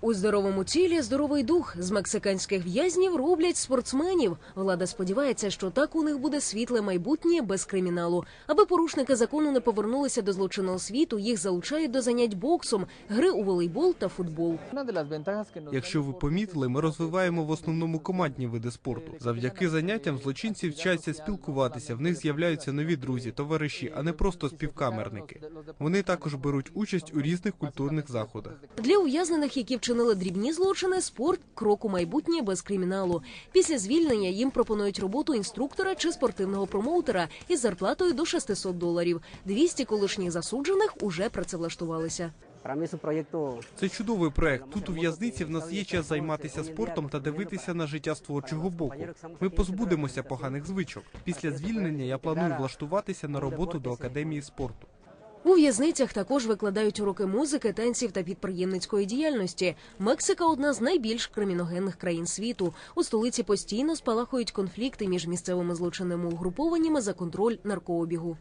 У здоровому тілі здоровий дух з мексиканських в'язнів роблять спортсменів. Влада сподівається, що так у них буде світле майбутнє без криміналу. Аби порушники закону не повернулися до злочинного світу, їх залучають до занять боксом, гри у волейбол та футбол. Якщо ви помітили, ми розвиваємо в основному командні види спорту. Завдяки заняттям злочинці вчаться спілкуватися. В них з'являються нові друзі, товариші, а не просто співкамерники. Вони також беруть участь у різних культурних заходах. Для ув'язнених, які вчинили дрібні злочини, спорт крок у майбутнє без криміналу. Після звільнення їм пропонують роботу інструктора чи спортивного промоутера із зарплатою до 600 доларів. 200 колишніх засуджених уже працевлаштувалися. Це чудовий проект. Тут у в'язниці в нас є час займатися спортом та дивитися на життя з творчого боку. Ми позбудемося поганих звичок. Після звільнення я планую влаштуватися на роботу до академії спорту. У в'язницях також викладають уроки музики, танців та підприємницької діяльності. Мексика одна з найбільш криміногенних країн світу. У столиці постійно спалахують конфлікти між місцевими злочинними угрупованнями за контроль наркообігу.